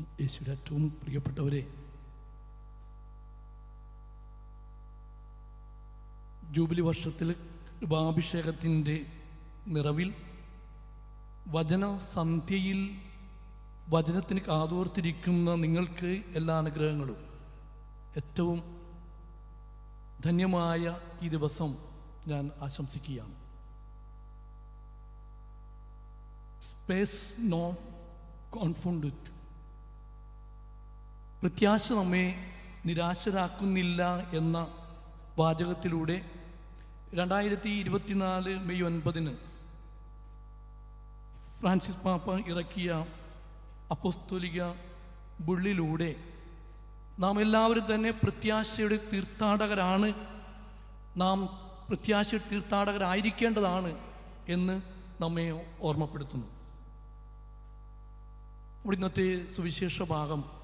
യേശുവിന്റെ ഏറ്റവും പ്രിയപ്പെട്ടവരെ ജൂബിലി വർഷത്തിൽ കൃപാഭിഷേകത്തിന്റെ നിറവിൽ വചന സന്ധ്യയിൽ വചനത്തിന് കാതോർത്തിരിക്കുന്ന നിങ്ങൾക്ക് എല്ലാ അനുഗ്രഹങ്ങളും. ഏറ്റവും ധന്യമായ ഈ ദിവസം ഞാൻ ആശംസിക്കുകയാണ്. സ്പേസ് നോ കോൺഫുണ്ടിറ്റ് പ്രത്യാശ നമ്മെ നിരാശരാക്കുന്നില്ല എന്ന വാചകത്തിലൂടെ രണ്ടായിരത്തി ഇരുപത്തിനാല് മെയ് ഒൻപതിന് ഫ്രാൻസിസ് പാപ്പ ഇറക്കിയ അപ്പോസ്തോലിക ബുള്ളിലൂടെ നാം എല്ലാവരും തന്നെ പ്രത്യാശയുടെ തീർത്ഥാടകരാണ്. നാം പ്രത്യാശ തീർത്ഥാടകരായിരിക്കേണ്ടതാണ് എന്ന് നമ്മെ ഓർമ്മപ്പെടുത്തുന്നു. നമ്മുടെ ഇന്നത്തെ സുവിശേഷ ഭാഗം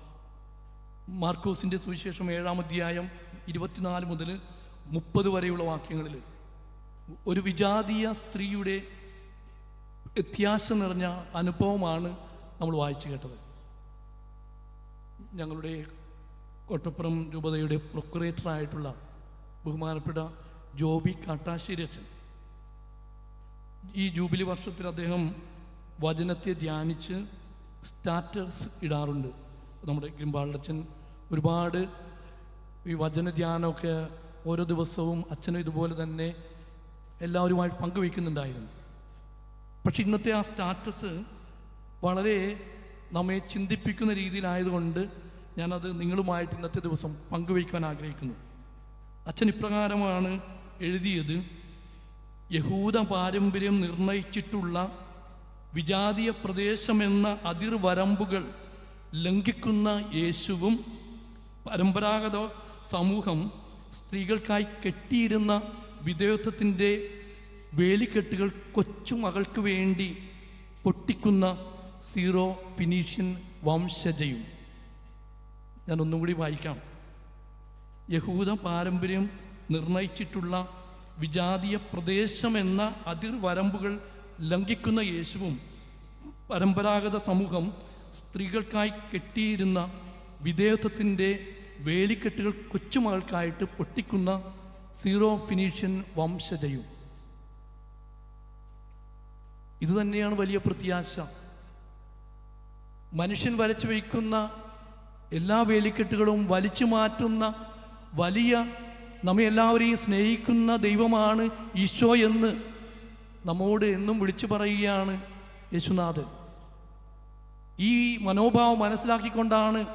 മാർക്കോസിന്റെ സുവിശേഷം ഏഴാം അധ്യായം ഇരുപത്തിനാല് മുതൽ മുപ്പത് വരെയുള്ള വാക്യങ്ങളിൽ ഒരു വിജാതീയ സ്ത്രീയുടെ വ്യത്യാസം നിറഞ്ഞ അനുഭവമാണ് നമ്മൾ വായിച്ചു കേട്ടത്. ഞങ്ങളുടെ കോട്ടപ്പുറം രൂപതയുടെ പ്രൊക്കുറേറ്ററായിട്ടുള്ള ബഹുമാനപ്പെട്ട ജോബി കാട്ടാശ്ശേരി അച്ഛൻ. ഈ ജൂബിലി വർഷത്തിൽ അദ്ദേഹം വചനത്തെ ധ്യാനിച്ച് സ്റ്റാറ്റസ് ഇടാറുണ്ട്. നമ്മുടെ ഗിംബാളച്ചൻ ഒരുപാട് ഈ വചനധ്യാനമൊക്കെ ഓരോ ദിവസവും അച്ഛനും ഇതുപോലെ തന്നെ എല്ലാവരുമായിട്ട് പങ്കുവയ്ക്കുന്നുണ്ടായിരുന്നു. പക്ഷെ ഇന്നത്തെ ആ സ്റ്റാറ്റസ് വളരെ നമ്മെ ചിന്തിപ്പിക്കുന്ന രീതിയിലായതുകൊണ്ട് ഞാനത് നിങ്ങളുമായിട്ട് ഇന്നത്തെ ദിവസം പങ്കുവയ്ക്കുവാൻ ആഗ്രഹിക്കുന്നു. അച്ഛൻ ഇപ്രകാരമാണ് എഴുതിയത് യഹൂദ പാരമ്പര്യം നിർണയിച്ചിട്ടുള്ള വിജാതീയ പ്രദേശമെന്ന അതിർവരമ്പുകൾ ലംഘിക്കുന്ന യേശുവും പരമ്പരാഗത സമൂഹം സ്ത്രീകൾക്കായി കെട്ടിയിരുന്ന വിധേയത്വത്തിന്റെ വേലിക്കെട്ടുകൾ കൊച്ചുമകൾക്ക് വേണ്ടി പൊട്ടിക്കുന്ന സീറോ ഫിനീഷ്യൻ വംശജയും. ഞാൻ ഒന്നുകൂടി വായിക്കാം. യഹൂദ പാരമ്പര്യം നിർണയിച്ചിട്ടുള്ള വിജാതീയ പ്രദേശമെന്ന അതിർവരമ്പുകൾ ലംഘിക്കുന്ന യേശുവും പരമ്പരാഗത സമൂഹം സ്ത്രീകൾക്കായി കെട്ടിയിരുന്ന വിധേയത്വത്തിന്റെ വേലിക്കെട്ടുകൾ കൊച്ചുമകൾക്കായിട്ട് പൊട്ടിക്കുന്ന സീറോ ഫിനീഷ്യൻ വംശജയും. ഇതുതന്നെയാണ് വലിയ പ്രത്യാശ. മനുഷ്യൻ വരച്ചു വയ്ക്കുന്ന എല്ലാ വേലിക്കെട്ടുകളും വലിച്ചു മാറ്റുന്ന വലിയ നമ്മെ എല്ലാവരെയും സ്നേഹിക്കുന്ന ദൈവമാണ് ഈശോ എന്ന് നമ്മോട് എന്നും വിളിച്ചു പറയുകയാണ് യേശുനാഥൻ. ഈ മനോഭാവം മനസ്സിലാക്കിക്കൊണ്ടാണ്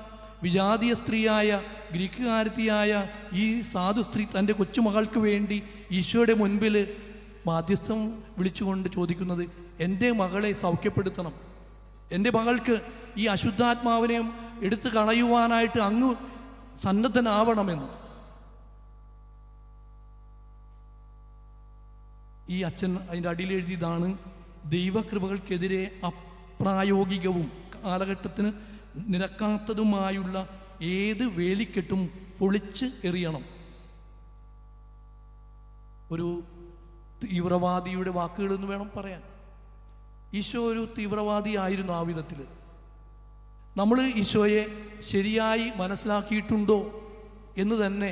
വിജാതീയ സ്ത്രീയായ ഗ്രീക്കുകാരത്തിയായ ഈ സാധു സ്ത്രീ തന്റെ കൊച്ചുമകൾക്ക് വേണ്ടി ഈശോയുടെ മുൻപിൽ മാധ്യസ്ഥം വിളിച്ചുകൊണ്ട് ചോദിക്കുന്നത് എന്റെ മകളെ സൗഖ്യപ്പെടുത്തണം. എന്റെ മകൾക്ക് ഈ അശുദ്ധാത്മാവിനെ എടുത്തു കളയുവാനായിട്ട് അങ്ങ് സന്നദ്ധനാവണമെന്ന്. ഈ അച്ഛൻ അതിന്റെ അടിയിൽ എഴുതിയതാണ് ദൈവകൃപകൾക്കെതിരെ അപ്രായോഗികവും കാലഘട്ടത്തിന് നിരക്കാത്തതുമായുള്ള ഏത് വേലിക്കെട്ടും പൊളിച്ച് എറിയണം. ഒരു തീവ്രവാദിയുടെ വാക്കുകൾ എന്ന് വേണം പറയാൻ. ഈശോ ഒരു തീവ്രവാദി ആയിരുന്നു ആ വിധത്തിൽ നമ്മൾ ഈശോയെ ശരിയായി മനസ്സിലാക്കിയിട്ടുണ്ടോ എന്ന് തന്നെ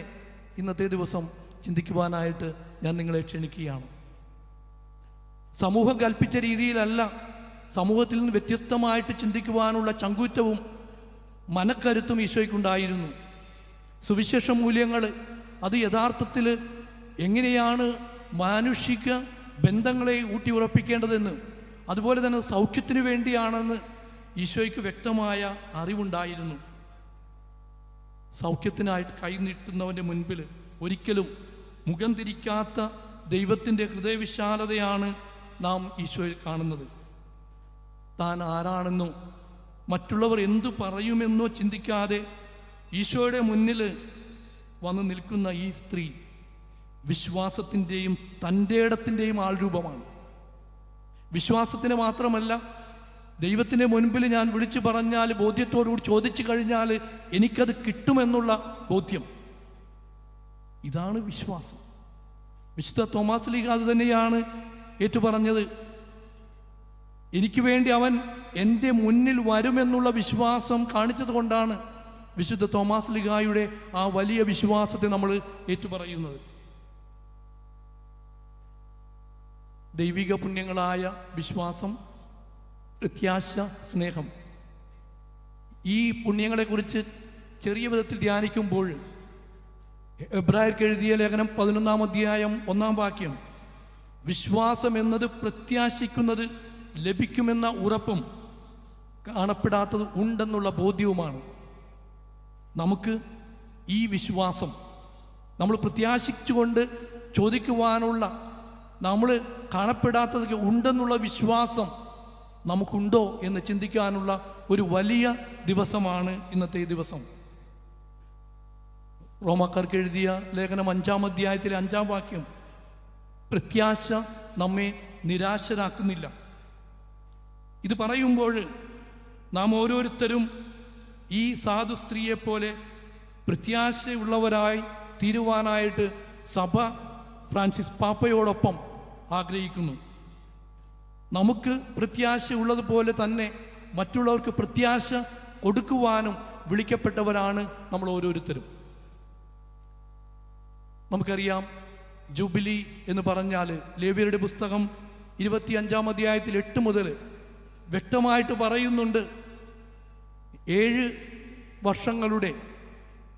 ഇന്നത്തെ ദിവസം ചിന്തിക്കുവാനായിട്ട് ഞാൻ നിങ്ങളെ ക്ഷണിക്കുകയാണ്. സമൂഹം കൽപ്പിച്ച രീതിയിലല്ല സമൂഹത്തിൽ നിന്ന് വ്യത്യസ്തമായിട്ട് ചിന്തിക്കുവാനുള്ള ചങ്കൂറ്റവും മനക്കരുത്തും ഈശോയ്ക്കുണ്ടായിരുന്നു. സുവിശേഷ മൂല്യങ്ങൾ അത് യഥാർത്ഥത്തിൽ എങ്ങനെയാണ് മാനുഷിക ബന്ധങ്ങളെ ഊട്ടി ഉറപ്പിക്കേണ്ടതെന്ന് അതുപോലെ തന്നെ സൗഖ്യത്തിന് വേണ്ടിയാണെന്ന് ഈശോയ്ക്ക് വ്യക്തമായ അറിവുണ്ടായിരുന്നു. സൗഖ്യത്തിനായിട്ട് കൈനീട്ടുന്നവന്റെ മുൻപിൽ ഒരിക്കലും മുഖം തിരിക്കാത്ത ദൈവത്തിന്റെ ഹൃദയവിശാലതയാണ് നാം ഈശോയിൽ കാണുന്നത്. താൻ ആരാണെന്നോ മറ്റുള്ളവർ എന്തു പറയുമെന്നോ ചിന്തിക്കാതെ ഈശോയുടെ മുന്നിൽ വന്ന് നിൽക്കുന്ന ഈ സ്ത്രീ വിശ്വാസത്തിന്റെയും തന്റെ ഇടത്തിന്റെയും ആൾരൂപമാണ്. വിശ്വാസത്തിന് മാത്രമല്ല ദൈവത്തിന്റെ മുൻപിൽ ഞാൻ വിളിച്ചു പറഞ്ഞാൽ ബോധ്യത്തോടുകൂടി ചോദിച്ചു കഴിഞ്ഞാൽ എനിക്കത് കിട്ടുമെന്നുള്ള ബോധ്യം. ഇതാണ് വിശ്വാസം. വിശുദ്ധ തോമാസ് ലീഗ് അത് തന്നെയാണ് ഏറ്റുപറഞ്ഞത്. എനിക്ക് വേണ്ടി അവൻ എന്റെ മുന്നിൽ വരുമെന്നുള്ള വിശ്വാസം കാണിച്ചതുകൊണ്ടാണ് വിശുദ്ധ തോമാസ് ലിഗായുടെ ആ വലിയ വിശ്വാസത്തെ നമ്മൾ ഏറ്റുപറയുന്നത്. ദൈവിക പുണ്യങ്ങളായ വിശ്വാസം പ്രത്യാശ സ്നേഹം. ഈ പുണ്യങ്ങളെക്കുറിച്ച് ചെറിയ വിധത്തിൽ ധ്യാനിക്കുമ്പോൾ എബ്രായർക്ക് എഴുതിയ ലേഖനം പതിനൊന്നാം അധ്യായം ഒന്നാം വാക്യം വിശ്വാസം എന്നത് പ്രത്യാശിക്കുന്നത് ലഭിക്കുമെന്ന ഉറപ്പും കാണപ്പെടാത്തത് ഉണ്ടെന്നുള്ള ബോധ്യവുമാണ്. നമുക്ക് ഈ വിശ്വാസം നമ്മൾ പ്രത്യാശിച്ചുകൊണ്ട് ചോദിക്കുവാനുള്ള നമ്മൾ കാണപ്പെടാത്തത് ഉണ്ടെന്നുള്ള വിശ്വാസം നമുക്കുണ്ടോ എന്ന് ചിന്തിക്കാനുള്ള ഒരു വലിയ ദിവസമാണ് ഇന്നത്തെ ദിവസം. റോമാക്കാർക്ക് എഴുതിയ ലേഖനം അഞ്ചാം അധ്യായത്തിലെ അഞ്ചാം വാക്യം പ്രത്യാശ നമ്മെ നിരാശരാക്കുന്നില്ല. ഇത് പറയുമ്പോൾ നാം ഓരോരുത്തരും ഈ സാധു സ്ത്രീയെപ്പോലെ പ്രത്യാശയുള്ളവരായി തീരുവാനായിട്ട് സഭ ഫ്രാൻസിസ് പാപ്പയോടൊപ്പം ആഗ്രഹിക്കുന്നു. നമുക്ക് പ്രത്യാശ ഉള്ളതുപോലെ തന്നെ മറ്റുള്ളവർക്ക് പ്രത്യാശ കൊടുക്കുവാനും വിളിക്കപ്പെട്ടവരാണ് നമ്മൾ ഓരോരുത്തരും. നമുക്കറിയാം ജൂബിലി എന്ന് പറഞ്ഞാൽ ലേവിയരുടെ പുസ്തകം ഇരുപത്തിയഞ്ചാം അധ്യായത്തിൽ എട്ട് മുതൽ വ്യക്തമായിട്ട് പറയുന്നുണ്ട്. ഏഴ് വർഷങ്ങളുടെ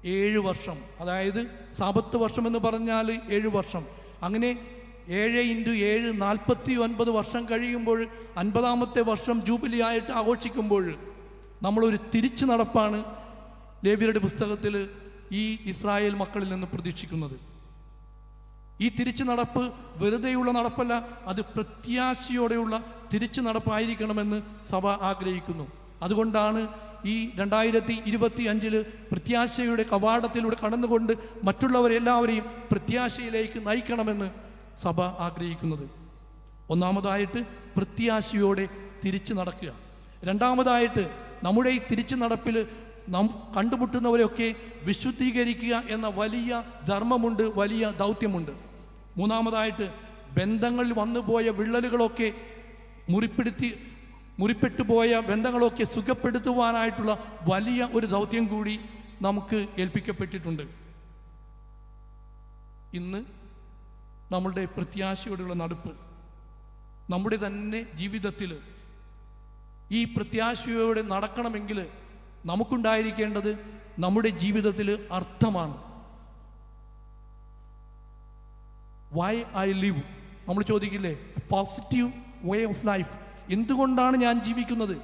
ഏഴ് വർഷം അതായത് സാപത്ത് വർഷം എന്ന് പറഞ്ഞാൽ ഏഴ് വർഷം. അങ്ങനെ ഏഴ് ഇന്റു ഏഴ് നാൽപ്പത്തി ഒൻപത് വർഷം കഴിയുമ്പോൾ അൻപതാമത്തെ വർഷം ജൂബിലി ആയിട്ട് ആഘോഷിക്കുമ്പോൾ നമ്മളൊരു തിരിച്ചു നടപ്പാണ് ലേബിയരുടെ പുസ്തകത്തിൽ ഈ ഇസ്രായേൽ മക്കളിൽ നിന്ന് പ്രതീക്ഷിക്കുന്നത്. ഈ തിരിച്ചു നടപ്പ് വെറുതെയുള്ള നടപ്പല്ല അത് പ്രത്യാശയോടെയുള്ള തിരിച്ചു നടപ്പായിരിക്കണമെന്ന് സഭ ആഗ്രഹിക്കുന്നു. അതുകൊണ്ടാണ് ഈ രണ്ടായിരത്തി ഇരുപത്തി അഞ്ചിൽ പ്രത്യാശയുടെ കവാടത്തിലൂടെ കടന്നുകൊണ്ട് മറ്റുള്ളവരെല്ലാവരെയും പ്രത്യാശയിലേക്ക് നയിക്കണമെന്ന് സഭ ആഗ്രഹിക്കുന്നത്. ഒന്നാമതായിട്ട് പ്രത്യാശയോടെ തിരിച്ചു നടക്കുക. രണ്ടാമതായിട്ട് നമ്മുടെ ഈ തിരിച്ചു നടപ്പിൽ നാം കണ്ടുമുട്ടുന്നവരെയൊക്കെ വിശുദ്ധീകരിക്കുക എന്ന വലിയ ധർമ്മമുണ്ട് വലിയ ദൗത്യമുണ്ട്. മൂന്നാമതായിട്ട് ബന്ധങ്ങളിൽ വന്നുപോയ വിള്ളലുകളൊക്കെ മുറിപ്പെടുത്തി മുറിപ്പെട്ടു പോയ ബന്ധങ്ങളൊക്കെ സുഖപ്പെടുത്തുവാനായിട്ടുള്ള വലിയ ഒരു ദൗത്യം കൂടി നമുക്ക് ഏൽപ്പിക്കപ്പെട്ടിട്ടുണ്ട്. ഇന്ന് നമ്മളുടെ പ്രത്യാശയോടുള്ള നടപ്പ് നമ്മുടെ തന്നെ ജീവിതത്തിൽ ഈ പ്രത്യാശയോടെ നടക്കണമെങ്കിൽ നമുക്കുണ്ടായിരിക്കേണ്ടത് നമ്മുടെ ജീവിതത്തിൽ അർത്ഥമാണ്. വൈ ഐ ലിവ് നമ്മൾ ചോദിക്കില്ലേ? പോസിറ്റീവ് വേ ഓഫ് ലൈഫ് എന്തുകൊണ്ടാണ് ഞാൻ ജീവിക്കുന്നത്?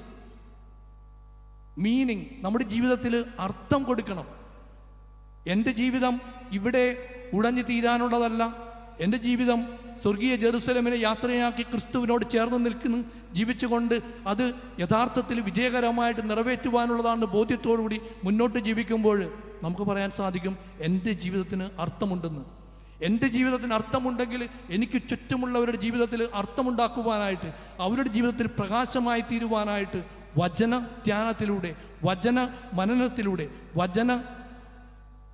മീനിങ് നമ്മുടെ ജീവിതത്തിൽ അർത്ഥം കൊടുക്കണം. എന്റെ ജീവിതം ഇവിടെ ഉടഞ്ഞു തീരാനുള്ളതല്ല. എന്റെ ജീവിതം സ്വർഗീയ ജെറുസലമിനെ യാത്രയാക്കി ക്രിസ്തുവിനോട് ചേർന്ന് നിൽക്കുന്നു. ജീവിച്ചുകൊണ്ട് അത് യഥാർത്ഥത്തിൽ വിജയകരമായിട്ട് നിറവേറ്റുവാനുള്ളതാണ് ബോധ്യത്തോടുകൂടി മുന്നോട്ട് ജീവിക്കുമ്പോൾ നമുക്ക് പറയാൻ സാധിക്കും എന്റെ ജീവിതത്തിന് അർത്ഥമുണ്ടെന്ന്. എന്റെ ജീവിതത്തിന് അർത്ഥമുണ്ടെങ്കിൽ എനിക്ക് ചുറ്റുമുള്ളവരുടെ ജീവിതത്തിൽ അർത്ഥമുണ്ടാക്കുവാനായിട്ട് അവരുടെ ജീവിതത്തിൽ പ്രകാശമായി തീരുവാനായിട്ട് വചന ധ്യാനത്തിലൂടെ വചന മനനത്തിലൂടെ വചന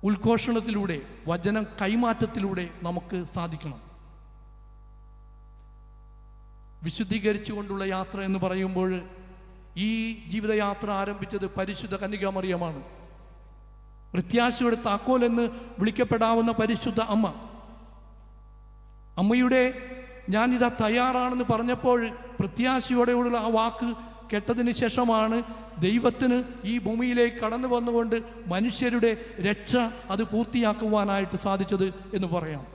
ഉദ്ഘോഷണത്തിലൂടെ വചന കൈമാറ്റത്തിലൂടെ നമുക്ക് സാധിക്കണം. വിശുദ്ധീകരിച്ചു കൊണ്ടുള്ള യാത്ര എന്ന് പറയുമ്പോൾ ഈ ജീവിതയാത്ര ആരംഭിച്ചത് പരിശുദ്ധ കന്യകാമറിയമാണ്. പ്രത്യാശയുടെ താക്കോൽ എന്ന് വിളിക്കപ്പെടാവുന്ന പരിശുദ്ധ അമ്മ അമ്മയുടെ ഞാനിതാ തയ്യാറാണെന്ന് പറഞ്ഞപ്പോൾ പ്രത്യാശയോടെയുള്ള ആ വാക്ക് കേട്ടതിന് ശേഷമാണ് ദൈവത്തിന് ഈ ഭൂമിയിലേക്ക് കടന്നു വന്നുകൊണ്ട് മനുഷ്യരുടെ രക്ഷ അത് പൂർത്തിയാക്കുവാനായിട്ട് സാധിച്ചത് എന്ന് പറയാം.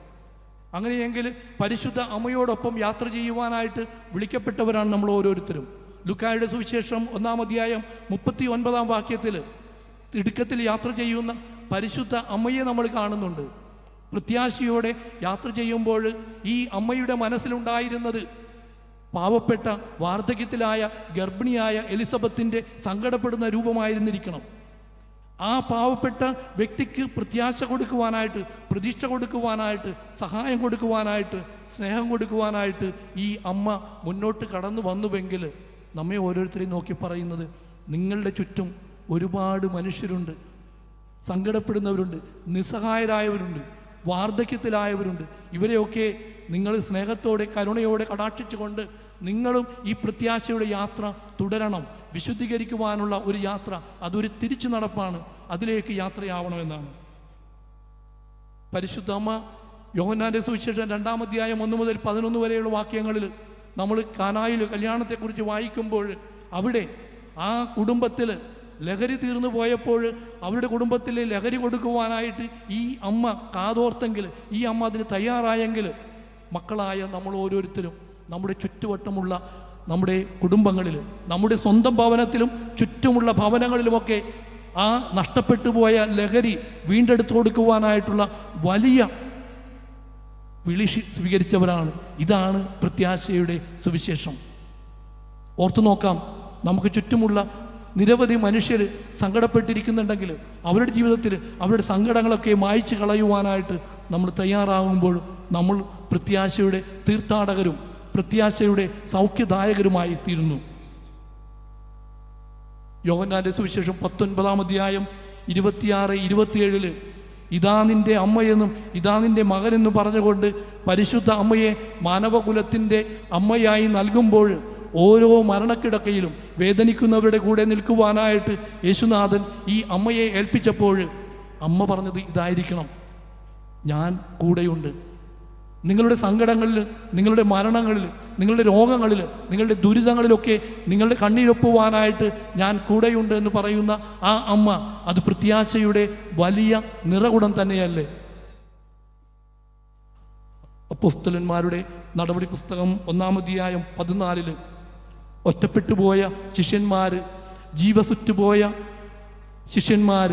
അങ്ങനെയെങ്കിൽ പരിശുദ്ധ അമ്മയോടൊപ്പം യാത്ര ചെയ്യുവാനായിട്ട് വിളിക്കപ്പെട്ടവരാണ് നമ്മൾ ഓരോരുത്തരും. ലുക്കായുടെ സുവിശേഷം ഒന്നാം അധ്യായം മുപ്പത്തി ഒൻപതാം വാക്യത്തിൽ തിടുക്കത്തിൽ യാത്ര ചെയ്യുന്ന പരിശുദ്ധ അമ്മയെ നമ്മൾ കാണുന്നുണ്ട്. പ്രത്യാശയോടെ യാത്ര ചെയ്യുമ്പോൾ ഈ അമ്മയുടെ മനസ്സിലുണ്ടായിരുന്നത് പാവപ്പെട്ട വാർദ്ധക്യത്തിലായ ഗർഭിണിയായ എലിസബത്തിന്റെ സങ്കടപ്പെടുന്ന രൂപമായിരുന്നിരിക്കണം. ആ പാവപ്പെട്ട വ്യക്തിക്ക് പ്രത്യാശ കൊടുക്കുവാനായിട്ട് പ്രതീക്ഷ കൊടുക്കുവാനായിട്ട് സഹായം കൊടുക്കുവാനായിട്ട് സ്നേഹം കൊടുക്കുവാനായിട്ട് ഈ അമ്മ മുന്നോട്ട് കടന്നു വന്നുവെങ്കിൽ നമ്മെ ഓരോരുത്തരെയും നോക്കി പറയുന്നത് നിങ്ങളുടെ ചുറ്റും ഒരുപാട് മനുഷ്യരുണ്ട് സങ്കടപ്പെടുന്നവരുണ്ട് നിസ്സഹായരായവരുണ്ട്. വാർദ്ധക്യത്തിലായവരുണ്ട്. ഇവരെയൊക്കെ നിങ്ങൾ സ്നേഹത്തോടെ കരുണയോടെ കടാക്ഷിച്ചുകൊണ്ട് നിങ്ങളും ഈ പ്രത്യാശയുടെ യാത്ര തുടരണം. വിശുദ്ധീകരിക്കുവാനുള്ള ഒരു യാത്ര അതൊരു തിരിച്ചു നടപ്പാണ്. അതിലേക്ക് യാത്രയാവണമെന്നാണ് പരിശുദ്ധ അമ്മ യോഹന്നാന്റെ സുവിശേഷം രണ്ടാം അധ്യായം ഒന്ന് മുതൽ പതിനൊന്ന് വരെയുള്ള വാക്യങ്ങളിൽ നമ്മൾ കാനായിൽ കല്യാണത്തെക്കുറിച്ച് വായിക്കുമ്പോൾ അവിടെ ആ കുടുംബത്തിൽ ലഹരി തീർന്നു പോയപ്പോൾ അവരുടെ കുടുംബത്തിൽ ലഹരി കൊടുക്കുവാനായിട്ട് ഈ അമ്മ കാതോർത്തെങ്കിൽ ഈ അമ്മ അതിന് തയ്യാറായെങ്കിൽ മക്കളായ നമ്മൾ ഓരോരുത്തരും നമ്മുടെ ചുറ്റുവട്ടമുള്ള നമ്മുടെ കുടുംബങ്ങളിൽ നമ്മുടെ സ്വന്തം ഭവനത്തിലും ചുറ്റുമുള്ള ഭവനങ്ങളിലുമൊക്കെ ആ നഷ്ടപ്പെട്ടു പോയ ലഹരി വീണ്ടെടുത്തു കൊടുക്കുവാനായിട്ടുള്ള വലിയ വിളി സ്വീകരിച്ചവരാണ്. ഇതാണ് പ്രത്യാശയുടെ സുവിശേഷം. ഓർത്തു നോക്കാം നമുക്ക് ചുറ്റുമുള്ള നിരവധി മനുഷ്യർ സങ്കടപ്പെട്ടിരിക്കുന്നുണ്ടെങ്കിൽ അവരുടെ ജീവിതത്തിൽ അവരുടെ സങ്കടങ്ങളൊക്കെ മായ്ച്ചു കളയുവാനായിട്ട് നമ്മൾ തയ്യാറാകുമ്പോൾ നമ്മൾ പ്രത്യാശയുടെ തീർത്ഥാടകരും പ്രത്യാശയുടെ സൗഖ്യദായകരുമായി തീരുന്നു. യോഹന്നാന്റെ സുവിശേഷം പത്തൊൻപതാം അധ്യായം ഇരുപത്തിയാറ് ഇരുപത്തിയേഴിൽ ഇതാ നിന്റെ അമ്മയെന്നും ഇതാ നിന്റെ മകനെന്നും പറഞ്ഞുകൊണ്ട് പരിശുദ്ധ അമ്മയെ മാനവകുലത്തിന്റെ അമ്മയായി നൽകുമ്പോൾ ഓരോ മരണക്കിടക്കയിലും വേദനിക്കുന്നവരുടെ കൂടെ നിൽക്കുവാനായിട്ട് യേശുനാഥൻ ഈ അമ്മയെ ഏൽപ്പിച്ചപ്പോൾ അമ്മ പറഞ്ഞത് ഇതായിരിക്കണം. ഞാൻ കൂടെയുണ്ട്. നിങ്ങളുടെ സങ്കടങ്ങളിൽ നിങ്ങളുടെ മരണങ്ങളിൽ നിങ്ങളുടെ രോഗങ്ങളിൽ നിങ്ങളുടെ ദുരിതങ്ങളിലൊക്കെ നിങ്ങളുടെ കണ്ണീരൊപ്പുവാനായിട്ട് ഞാൻ കൂടെയുണ്ട് എന്ന് പറയുന്ന ആ അമ്മ അത് പ്രത്യാശയുടെ വലിയ നിറകുടം തന്നെയല്ലേ? പുസ്തകന്മാരുടെ നടപടി പുസ്തകം ഒന്നാമധ്യായം പതിനാലിൽ ഒറ്റപ്പെട്ടുപോയ ശിഷ്യന്മാർ ജീവസുറ്റുപോയ ശിഷ്യന്മാർ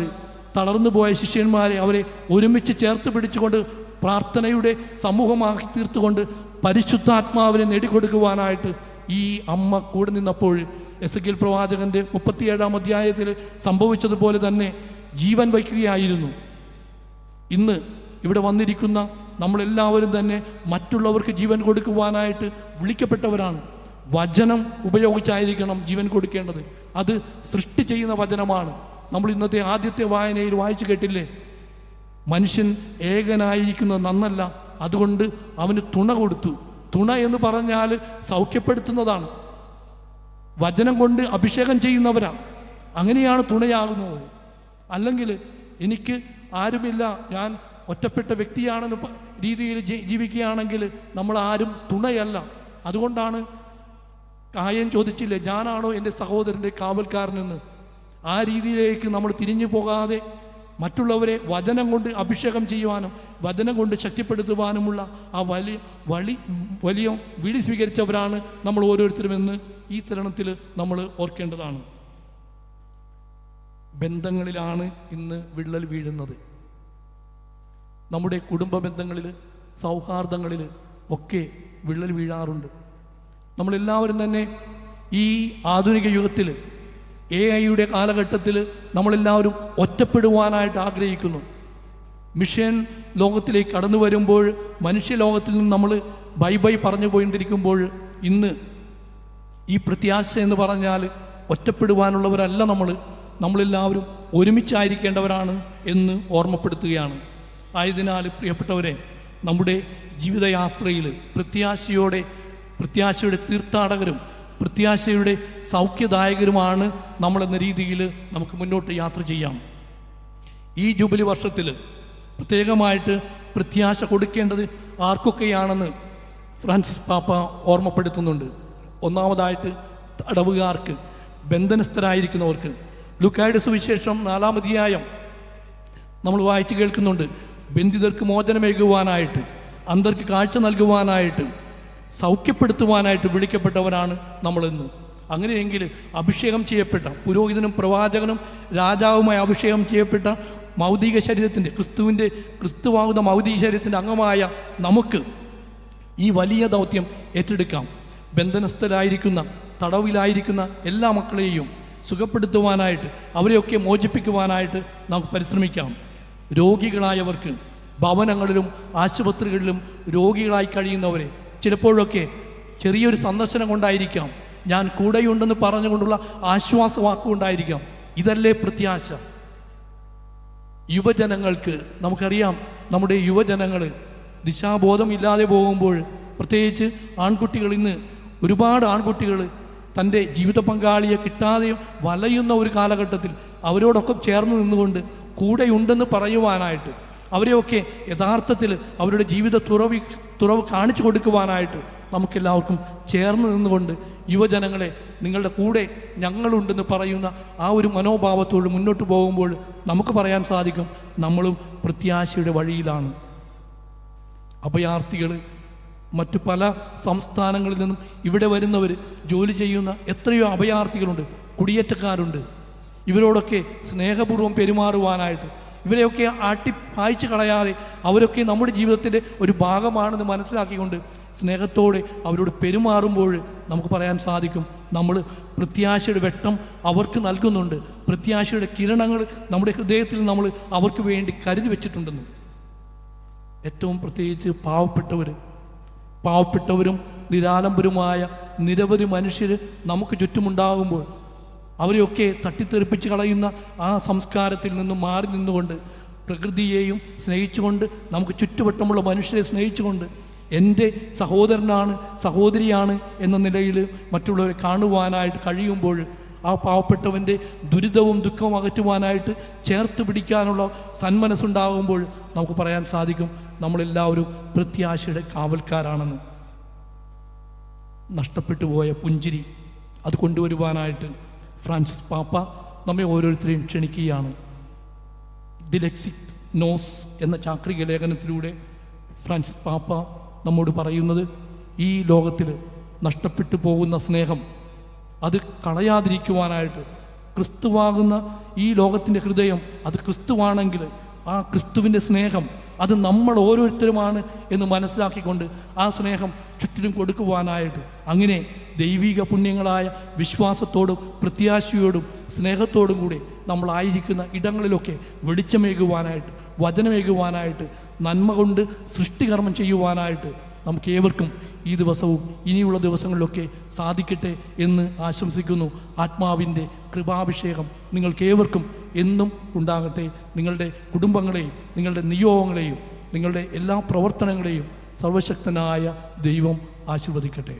തളർന്നു പോയ ശിഷ്യന്മാരെ അവരെ ഒരുമിച്ച് ചേർത്ത് പിടിച്ചുകൊണ്ട് പ്രാർത്ഥനയുടെ സമൂഹമാക്കി തീർത്തുകൊണ്ട് പരിശുദ്ധാത്മാവിനെ നേടിക്കൊടുക്കുവാനായിട്ട് ഈ അമ്മ കൂടെ നിന്നപ്പോൾ എസ് കെൽ പ്രവാചകന്റെ മുപ്പത്തിയേഴാം അധ്യായത്തിൽ സംഭവിച്ചതുപോലെ തന്നെ ജീവൻ വയ്ക്കുകയായിരുന്നു. ഇന്ന് ഇവിടെ വന്നിരിക്കുന്ന നമ്മളെല്ലാവരും തന്നെ മറ്റുള്ളവർക്ക് ജീവൻ കൊടുക്കുവാനായിട്ട് വിളിക്കപ്പെട്ടവരാണ്. വചനം ഉപയോഗിച്ചായിരിക്കണം ജീവൻ കൊടുക്കേണ്ടത്. അത് സൃഷ്ടി ചെയ്യുന്ന വചനമാണ്. നമ്മൾ ഇന്നത്തെ ആദ്യത്തെ വായനയിൽ വായിച്ചു കേട്ടില്ലേ? മനുഷ്യൻ ഏകനായിരിക്കുന്നത് നന്നല്ല. അതുകൊണ്ട് അവന് തുണ കൊടുത്തു. തുണ എന്ന് പറഞ്ഞാൽ സൗഖ്യപ്പെടുത്തുന്നതാണ്. വചനം കൊണ്ട് അഭിഷേകം ചെയ്യുന്നവരാണ് അങ്ങനെയാണ് തുണയാകുന്നത്. അല്ലെങ്കിൽ എനിക്ക് ആരുമില്ല. ഞാൻ ഒറ്റപ്പെട്ട വ്യക്തിയാണെന്ന് രീതിയിൽ ജീവിക്കുകയാണെങ്കിൽ നമ്മൾ ആരും തുണയല്ല. അതുകൊണ്ടാണ് കായൻ ചോദിച്ചില്ലേ ഞാനാണോ എന്റെ സഹോദരന്റെ കാവൽക്കാരനെന്ന് ആ രീതിയിലേക്ക് നമ്മൾ തിരിഞ്ഞു പോകാതെ മറ്റുള്ളവരെ വചനം കൊണ്ട് അഭിഷേകം ചെയ്യുവാനും വചനം കൊണ്ട് ശക്തിപ്പെടുത്തുവാനുമുള്ള ആ വലിയ വളി വലിയ വിളി സ്വീകരിച്ചവരാണ് നമ്മൾ ഓരോരുത്തരും ഓരോരുത്തരുമെന്ന് ഈ തരണത്തിൽ നമ്മൾ ഓർക്കേണ്ടതാണ്. ബന്ധങ്ങളിലാണ് ഇന്ന് വിള്ളൽ വീഴുന്നത്. നമ്മുടെ കുടുംബ ബന്ധങ്ങളിൽ സൗഹാർദ്ദങ്ങളിൽ ഒക്കെ വിള്ളൽ വീഴാറുണ്ട്. നമ്മളെല്ലാവരും തന്നെ ഈ ആധുനിക യുഗത്തിൽ എ ഐയുടെ കാലഘട്ടത്തിൽ നമ്മളെല്ലാവരും ഒറ്റപ്പെടുവാനായിട്ട് ആഗ്രഹിക്കുന്നു. മിഷൻ ലോകത്തിലേക്ക് കടന്നു വരുമ്പോൾ മനുഷ്യ ലോകത്തിൽ നിന്ന് നമ്മൾ ബൈ ബൈ പറഞ്ഞു പോയിട്ടിരിക്കുമ്പോൾ ഇന്ന് ഈ പ്രത്യാശ എന്ന് പറഞ്ഞാൽ ഒറ്റപ്പെടുവാനുള്ളവരല്ല നമ്മൾ. നമ്മളെല്ലാവരും ഒരുമിച്ചായിരിക്കേണ്ടവരാണ് എന്ന് ഓർമ്മപ്പെടുത്തുകയാണ്. ആയതിനാൽ പ്രിയപ്പെട്ടവരെ നമ്മുടെ ജീവിതയാത്രയിൽ പ്രത്യാശയോടെ പ്രത്യാശയുടെ തീർത്ഥാടകരും പ്രത്യാശയുടെ സൗഖ്യദായകരുമാണ് നമ്മളെന്ന രീതിയിൽ നമുക്ക് മുന്നോട്ട് യാത്ര ചെയ്യാം. ഈ ജൂബിലി വർഷത്തിൽ പ്രത്യേകമായിട്ട് പ്രത്യാശ കൊടുക്കേണ്ടത് ആർക്കൊക്കെയാണെന്ന് ഫ്രാൻസിസ് പാപ്പ ഓർമ്മപ്പെടുത്തുന്നുണ്ട്. ഒന്നാമതായിട്ട് തടവുകാർക്ക് ബന്ധനസ്ഥരായിരിക്കുന്നവർക്ക്. ലുക്കായുടെ സുവിശേഷം നാലാമതിയായം നമ്മൾ വായിച്ചു കേൾക്കുന്നുണ്ട്. ബന്ധിതർക്ക് മോചനമേകുവാനായിട്ട് അന്തർക്ക് കാഴ്ച നൽകുവാനായിട്ട് സൗഖ്യപ്പെടുത്തുവാനായിട്ട് വിളിക്കപ്പെട്ടവരാണ് നമ്മളിന്ന്. അങ്ങനെയെങ്കിൽ അഭിഷേകം ചെയ്യപ്പെട്ട പുരോഹിതനും പ്രവാചകനും രാജാവുമായി അഭിഷേകം ചെയ്യപ്പെട്ട മൗതിക ശരീരത്തിന്റെ ക്രിസ്തുവിന്റെ ക്രിസ്തുവാകുന്ന മൗതിക ശരീരത്തിന്റെ അംഗമായ നമുക്ക് ഈ വലിയ ദൗത്യം ഏറ്റെടുക്കാം. ബന്ധനസ്ഥരായിരിക്കുന്ന തടവിലായിരിക്കുന്ന എല്ലാ മക്കളെയും സുഖപ്പെടുത്തുവാനായിട്ട് അവരെയൊക്കെ മോചിപ്പിക്കുവാനായിട്ട് നമുക്ക് പരിശ്രമിക്കാം. രോഗികളായവർക്ക് ഭവനങ്ങളിലും ആശുപത്രികളിലും രോഗികളായി കഴിയുന്നവരെ ചിലപ്പോഴൊക്കെ ചെറിയൊരു സന്ദർശനം കൊണ്ടായിരിക്കാം. ഞാൻ കൂടെയുണ്ടെന്ന് പറഞ്ഞുകൊണ്ടുള്ള ആശ്വാസവാക്കുകൊണ്ടായിരിക്കാം. ഇതല്ലേ പ്രത്യാശ. യുവജനങ്ങൾക്ക് നമുക്കറിയാം നമ്മുടെ യുവജനങ്ങൾ ദിശാബോധമില്ലാതെ പോകുമ്പോൾ പ്രത്യേകിച്ച് ആൺകുട്ടികൾ ഇന്ന് ഒരുപാട് ആൺകുട്ടികൾ തന്റെ ജീവിത പങ്കാളിയെ കിട്ടാതെ വലയുന്ന ഒരു കാലഘട്ടത്തിൽ അവരോടൊക്കെ ചേർന്ന് നിന്നുകൊണ്ട് കൂടെയുണ്ടെന്ന് പറയുവാനായിട്ട് അവരെയൊക്കെ യഥാർത്ഥത്തിൽ അവരുടെ ജീവിത തുറവി തുറവ് കാണിച്ചു കൊടുക്കുവാനായിട്ട് നമുക്കെല്ലാവർക്കും ചേർന്ന് നിന്നുകൊണ്ട് യുവജനങ്ങളെ നിങ്ങളുടെ കൂടെ ഞങ്ങളുണ്ടെന്ന് പറയുന്ന ആ ഒരു മനോഭാവത്തോട് മുന്നോട്ട് പോകുമ്പോൾ നമുക്ക് പറയാൻ സാധിക്കും നമ്മളും പ്രത്യാശയുടെ വഴിയിലാണ്. അഭയാർത്ഥികൾ മറ്റു പല സംസ്ഥാനങ്ങളിൽ നിന്നും ഇവിടെ വരുന്നവർ ജോലി ചെയ്യുന്ന എത്രയോ അഭയാർത്ഥികളുണ്ട് കുടിയേറ്റക്കാരുണ്ട്. ഇവരോടൊക്കെ സ്നേഹപൂർവം പെരുമാറുവാനായിട്ട് ഇവരെയൊക്കെ ആട്ടി പായിച്ചു കളയാതെ അവരൊക്കെ നമ്മുടെ ജീവിതത്തിന്റെ ഒരു ഭാഗമാണെന്ന് മനസ്സിലാക്കിക്കൊണ്ട് സ്നേഹത്തോടെ അവരോട് പെരുമാറുമ്പോൾ നമുക്ക് പറയാൻ സാധിക്കും. നമ്മൾ പ്രത്യാശയുടെ വെട്ടം അവർക്ക് നൽകുന്നുണ്ട്. പ്രത്യാശയുടെ കിരണങ്ങൾ നമ്മുടെ ഹൃദയത്തിൽ നമ്മൾ അവർക്ക് വേണ്ടി കരുതി വെച്ചിട്ടുണ്ടെന്ന്. ഏറ്റവും പ്രത്യേകിച്ച് പാവപ്പെട്ടവർ പാവപ്പെട്ടവരും നിരാലംബരുമായ നിരവധി മനുഷ്യർ നമുക്ക് ചുറ്റുമുണ്ടാകുമ്പോൾ അവരെയൊക്കെ തട്ടിത്തെറിപ്പിച്ച് കളയുന്ന ആ സംസ്കാരത്തിൽ നിന്നും മാറി നിന്നുകൊണ്ട് പ്രകൃതിയെയും സ്നേഹിച്ചുകൊണ്ട് നമുക്ക് ചുറ്റുവട്ടമുള്ള മനുഷ്യരെ സ്നേഹിച്ചുകൊണ്ട് എന്റെ സഹോദരനാണ് സഹോദരിയാണ് എന്ന നിലയിൽ മറ്റുള്ളവരെ കാണുവാനായിട്ട് കഴിയുമ്പോൾ ആ പാവപ്പെട്ടവന്റെ ദുരിതവും ദുഃഖവും അകറ്റുവാനായിട്ട് ചേർത്ത് പിടിക്കാനുള്ള സന്മനസ്സുണ്ടാകുമ്പോൾ നമുക്ക് പറയാൻ സാധിക്കും നമ്മളെല്ലാവരും പ്രത്യാശയുടെ കാവൽക്കാരാണെന്ന്. നഷ്ടപ്പെട്ടു പോയ പുഞ്ചിരി അത് കൊണ്ടുവരുവാനായിട്ട് ഫ്രാൻസിസ് പാപ്പ നമ്മെ ഓരോരുത്തരെയും ക്ഷണിക്കുകയാണ്. ദി ലെക്സിക് നോസ് എന്ന ചാക്രിക ലേഖനത്തിലൂടെ ഫ്രാൻസിസ് പാപ്പ നമ്മോട് പറയുന്നത് ഈ ലോകത്തിൽ നഷ്ടപ്പെട്ടു പോകുന്ന സ്നേഹം അത് കളയാതിരിക്കുവാനായിട്ട് ക്രിസ്തുവാകുന്ന ഈ ലോകത്തിന്റെ ഹൃദയം അത് ക്രിസ്തുവാണെങ്കിൽ ആ ക്രിസ്തുവിന്റെ സ്നേഹം അത് നമ്മൾ ഓരോരുത്തരുമാണ് എന്ന് മനസ്സിലാക്കിക്കൊണ്ട് ആ സ്നേഹം ചുറ്റിലും കൊടുക്കുവാനായിട്ട്. അങ്ങനെ ദൈവിക പുണ്യങ്ങളായ വിശ്വാസത്തോടും പ്രത്യാശയോടും സ്നേഹത്തോടും കൂടി നമ്മളായിരിക്കുന്ന ഇടങ്ങളിലൊക്കെ വെളിച്ചമേകുവാനായിട്ട് വചനമേകുവാനായിട്ട് നന്മ കൊണ്ട് സൃഷ്ടികർമ്മം ചെയ്യുവാനായിട്ട് നമുക്ക് ഏവർക്കും ഈ ദിവസവും ഇനിയുള്ള ദിവസങ്ങളിലൊക്കെ സാധിക്കട്ടെ എന്ന് ആശംസിക്കുന്നു. ആത്മാവിന്റെ കൃപാഭിഷേകം നിങ്ങൾക്ക് ഏവർക്കും എന്നും ഉണ്ടാകട്ടെ. നിങ്ങളുടെ കുടുംബങ്ങളെയും നിങ്ങളുടെ നിയോഗങ്ങളെയും നിങ്ങളുടെ എല്ലാ പ്രവർത്തനങ്ങളെയും സർവശക്തനായ ദൈവം ആശീർവദിക്കട്ടെ.